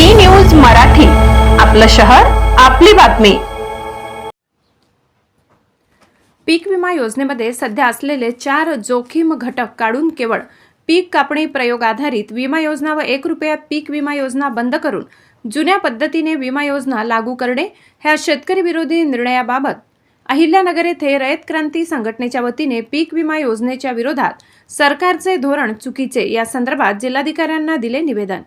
बी news Marathi. आपलं शहर आपली बातमी. पीक विमा योजनेमध्ये सध्या असलेले चार जोखीम घटक काढून केवळ पीक कापणी प्रयोग आधारित विमा योजना व एक रुपया पीक विमा योजना बंद करून जुन्या पद्धतीने विमा योजना लागू करणे ह्या शेतकरी विरोधी निर्णयाबाबत अहिल्यानगर येथे रयत क्रांती संघटनेच्या वतीने पीक विमा योजनेच्या विरोधात सरकारचे धोरण चुकीचे या संदर्भात जिल्हाधिकाऱ्यांना दिले निवेदन.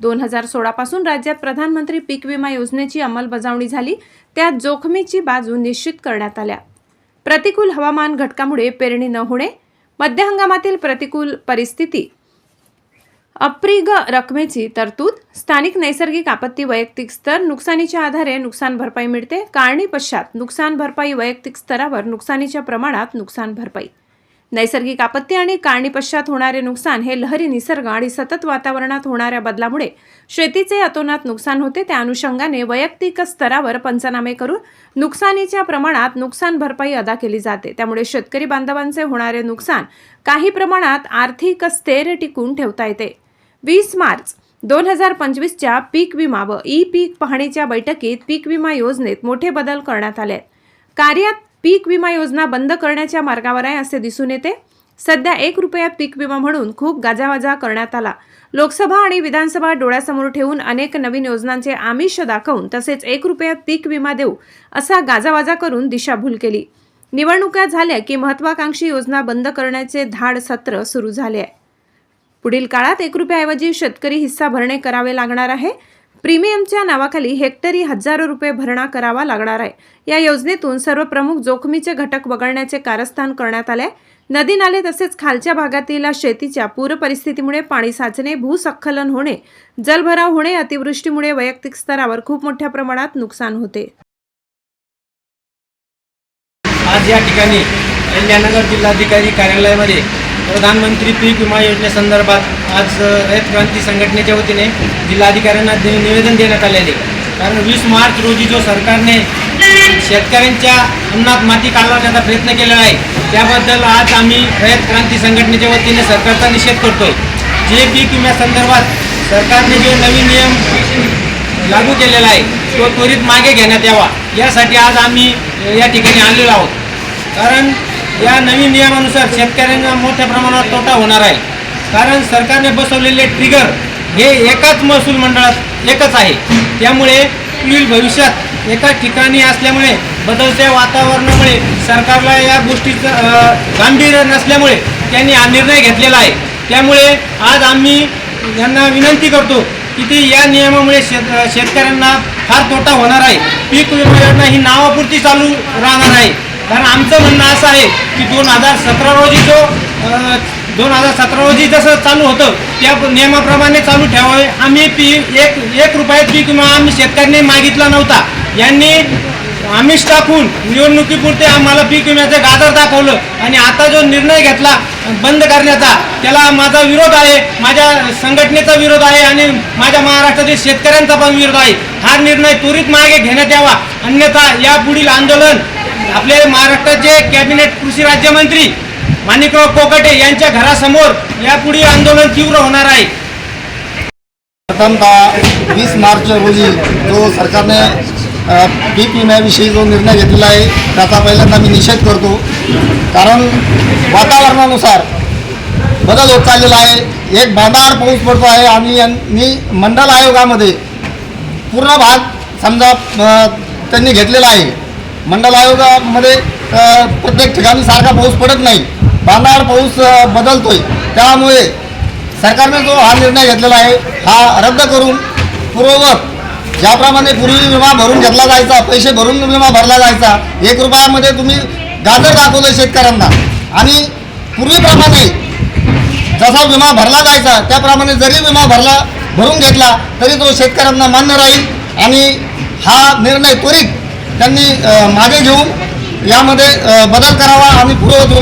दोन हजार सोळापासून राज्यात प्रधानमंत्री पीक विमा योजनेची अंमलबजावणी झाली. त्यात जोखमीची बाजू निश्चित करण्यात आल्या. प्रतिकूल हवामान घटकामुळे पेरणी न होणे मध्य हंगामातील प्रतिकूल परिस्थिती अप्रिग रकमेची तरतूद स्थानिक नैसर्गिक आपत्ती वैयक्तिक स्तर नुकसानीच्या आधारे नुकसान भरपाई मिळते. कारणीपश्चात नुकसान भरपाई वैयक्तिक स्तरावर नुकसानीच्या प्रमाणात नुकसान भरपाई. नैसर्गिक आपत्ती आणि कारणीपश्चात होणारे नुकसान हे लहरी निसर्ग आणि सतत वातावरणात होणाऱ्या बदलामुळे शेतीचे अतोनात नुकसान होते. त्या अनुषंगाने वैयक्तिक स्तरावर पंचनामे करून नुकसानीच्या प्रमाणात नुकसान भरपाई अदा केली जाते. त्यामुळे शेतकरी बांधवांचे होणारे नुकसान काही प्रमाणात आर्थिक स्थैर्य टिकून ठेवता येते. वीस मार्च दोन हजार पंचवीसच्या पीक विमा व ई पीक पाहणीच्या बैठकीत पीक विमा योजनेत मोठे बदल करण्यात आले आहेत. कार्यात पीक विमा योजना बंद करण्याच्या मार्गावर आहे असे दिसून येते. सध्या एक रुपयात पीक विमा म्हणून खूप गाजावाजा करण्यात आला. लोकसभा आणि विधानसभा डोळ्यासमोर ठेवून अनेक नवीन योजनांचे आमिष दाखवून तसेच एक रुपयात पीक विमा देऊ असा गाजावाजा करून दिशाभूल केली. निवडणुका झाल्या की महत्वाकांक्षी योजना बंद करण्याचे धाड सत्र सुरू झाले आहे. पुढील काळात एक रुपयाऐवजी शेतकरी हिस्सा भरणे करावे लागणार आहे. प्रीमियमच्या नावाखाली हेक्टरी हजारो रुपये भरणा करावा लागणार आहे. या योजनेतून सर्व प्रमुख जोखमीचे घटक वगळण्याचे कारस्थान करण्यात आले नदी नाले तसेच खालच्या भागातील शेतीच्या पूर परिस्थितीमुळे पाणी साचणे भूसखलन होणे जलभराव होणे अतिवृष्टीमुळे वैयक्तिक स्तरावर खूप मोठ्या प्रमाणात नुकसान होते. आज या ठिकाणी कल्याणनगर जिल्हाधिकारी कार्यालयामध्ये प्रधानमंत्री पीक विमा योजनेसंदर्भात आज रयत क्रांती संघटनेच्या वतीने जिल्हाधिकाऱ्यांना दे- निवेदन देण्यात आलेले. कारण वीस मार्च रोजी जो सरकारने शेतकऱ्यांच्या अन्नात माती काढण्याचा प्रयत्न केलेला आहे त्याबद्दल आज आम्ही रयत क्रांती संघटनेच्या वतीने सरकारचा निषेध करतोय. जे पीक विम्यासंदर्भात सरकारने जो नवीन नियम लागू केलेला आहे तो त्वरित मागे घेण्यात यावा. यासाठी आज आम्ही या ठिकाणी आलेलो आहोत. कारण या नवीन नियमानुसार शेतकऱ्यांना मोठ्या प्रमाणात तोटा होणार आहे. कारण सरकारने बसवलेले ट्रिगर हे एकाच महसूल मंडळात एकच आहे. त्यामुळे पुढील भविष्यात एका ठिकाणी असल्यामुळे बदलत्या वातावरणामुळे सरकारला या गोष्टीचं गांभीर्य नसल्यामुळे त्यांनी हा निर्णय घेतलेला आहे. त्यामुळे आज आम्ही यांना विनंती करतो की ती या नियमामुळे शेत शेतकऱ्यांना फार तोटा होणार आहे. पीक विमा योजना ही नावापुरती चालू राहणार आहे. कारण आमचं म्हणणं असं आहे की दोन हजार सतरा रोजी जो दोन हजार सतरा रोजी जसं चालू होतं त्या नियमाप्रमाणे चालू ठेवावे. आम्ही पी एक एक रुपयात पीक विमा आम्ही शेतकऱ्यांनी मागितला नव्हता. यांनी आमिष टाकून निवडणुकीपुरते आम्हाला पीक विम्याचं गाजर दाखवलं. आणि आता जो निर्णय घेतला बंद करण्याचा त्याला माझा विरोध आहे. माझ्या संघटनेचा विरोध आहे आणि माझ्या महाराष्ट्रातील शेतकऱ्यांचा पण विरोध आहे. हा निर्णय त्वरित मागे घेण्यात यावा. अन्यथा यापुढील आंदोलन आपले महाराष्ट्राचे कॅबिनेट कृषी राज्यमंत्री माणिकराव कोकटे यांच्या घरासमोर यापुढे आंदोलन तीव्र होणार आहे. प्रथमतः वीस मार्च रोजी जो सरकारने पीक विम्याविषयी जो निर्णय घेतलेला आहे त्याचा पहिल्यांदा मी निषेध करतो. कारण वातावरणानुसार बदल होत चाललेला आहे. एक बांधाड पाऊस पडतो आहे आणि यांनी मंडल आयोगामध्ये पूर्ण भाग समजा त्यांनी घेतलेला आहे. मंडल आयोगामध्ये प्रत्येक ठिकाणी सारखा पाऊस पडत नाही. बांधाड पाऊस बदलतोय. त्यामुळे सरकारने जो हा निर्णय घेतलेला आहे हा रद्द करून पूर्ववत ज्याप्रमाणे पूर्वी विमा भरून घेतला जायचा पैसे भरून विमा भरला जायचा एक रुपयामध्ये तुम्ही गाजर दाखवलं शेतकऱ्यांना. आणि पूर्वीप्रमाणे जसा विमा भरला जायचा त्याप्रमाणे जरी विमा भरला भरून घेतला तरी तो शेतकऱ्यांना मान्य राहील. आणि हा निर्णय त्वरित त्यांनी मागे घेऊन यामध्ये बदल करावा आणि पूर्ववत